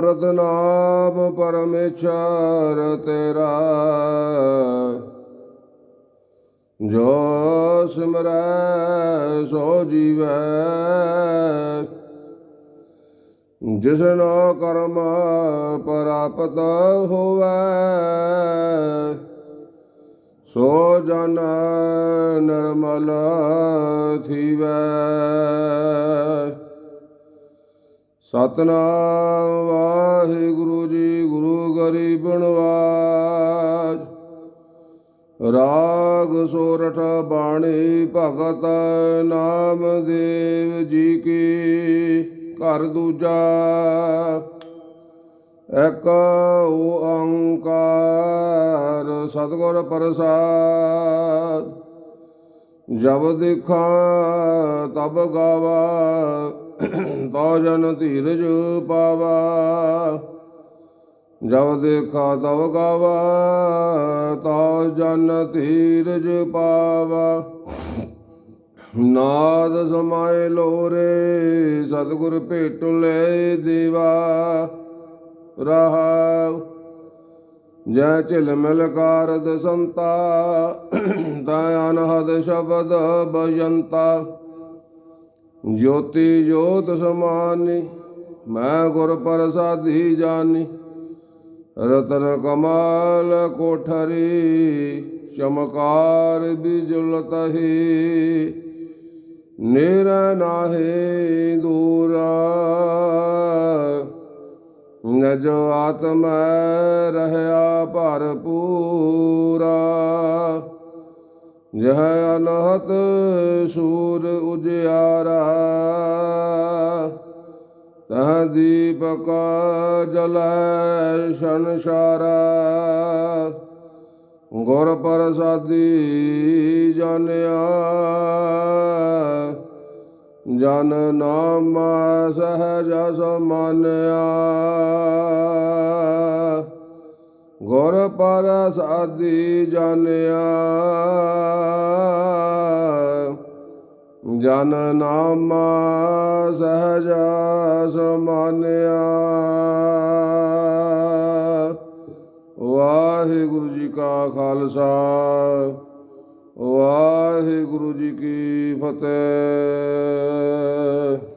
ਰਤਨਾਮ ਪਰਮੇਸ਼ਰ ਤੇਰਾ। ਜੋ ਸਿਮਰੈ, ਸੋ ਜੀਵੈ। ਜਿਸਨੋ ਕਰਮ ਪ੍ਰਾਪਤ ਹੋਵੈ, ਸੋ ਜਨ ਨਿਰਮਲ ਥੀਵੈ। ਸਤਨਾਮ ਵਾਹਿਗੁਰੂ ਜੀ, ਗੁਰੂ ਗਰੀਬ ਨਿਵਾਜ। ਰਾਗ ਸੋਰਠ ਬਾਣੀ ਭਗਤ ਨਾਮਦੇਵ ਜੀ ਕੀ ਘਰ ਦੂਜਾ। ਇੱਕ ਓੰਕਾਰ ਸਤਿਗੁਰ ਪ੍ਰਸਾਦ। ਜਬ ਦੇਖਾ ਤਬ ਗਾਵਾ, ਤਾ ਜਨ ਧੀਰਜ ਪਾਵਾ। ਜਬ ਦੇਖਾ ਤਬ ਗਾਵਾ, ਤਾ ਜਨ ਧੀਰਜ ਪਾਵਾ। ਨਾਦ ਸਮਾਏ ਲੋਰੇ, ਸਤਿਗੁਰ ਭੇਟੁ ਲੈ ਦੇਵਾ। ਰਹਾਉ ਜੈ ਝਿਲ ਮਿਲ ਕਾਰਦ ਸੰਤਾ ਤਾ ਅਨਹਦ ਸ਼ਬਦ ਬਜੰਤਾ। ਜੋਤੀ ਜੋਤ ਸਮਾਨੀ, ਮੈਂ ਗੁਰ ਪ੍ਰਸਾਦੀ ਜਾਨੀ। ਰਤਨ ਕਮਾਲ ਕੋਠਰੀ, ਚਮਕਾਰ ਬਿਜੁਲਤ ਬਿਜੁਲਤਹੀ ਨੇਰ ਨਾਹੇ ਦੂਰਾ। ਨਜ ਆਤਮ ਰਹਿਆ ਭਰਪੂਰਾ। ਜਹ ਅਨਹਤ ਸੂਰ ਉਜਿਆਰਾ, ਤਹ ਦੀਪਕ ਜਲੈ ਸੰਸਾਰਾ ਗੁਰ ਪ੍ਰਸਾਦੀ ਜਾਣਿਆ ਜਨ ਨਾਮ ਸਹਜ ਸਮਾਨਿਆ। ਗੁਰ ਪ੍ਰਸਾਦੀ ਜਾਣਿਆ। ਜਨ ਨਾਮ ਸਹਜ ਸਮਾਨਿਆ। ਵਾਹਿਗੁਰੂ ਜੀ ਕਾ ਖਾਲਸਾ। ਵਾਹਿਗੁਰੂ ਜੀ ਕੀ ਫਤਿਹ।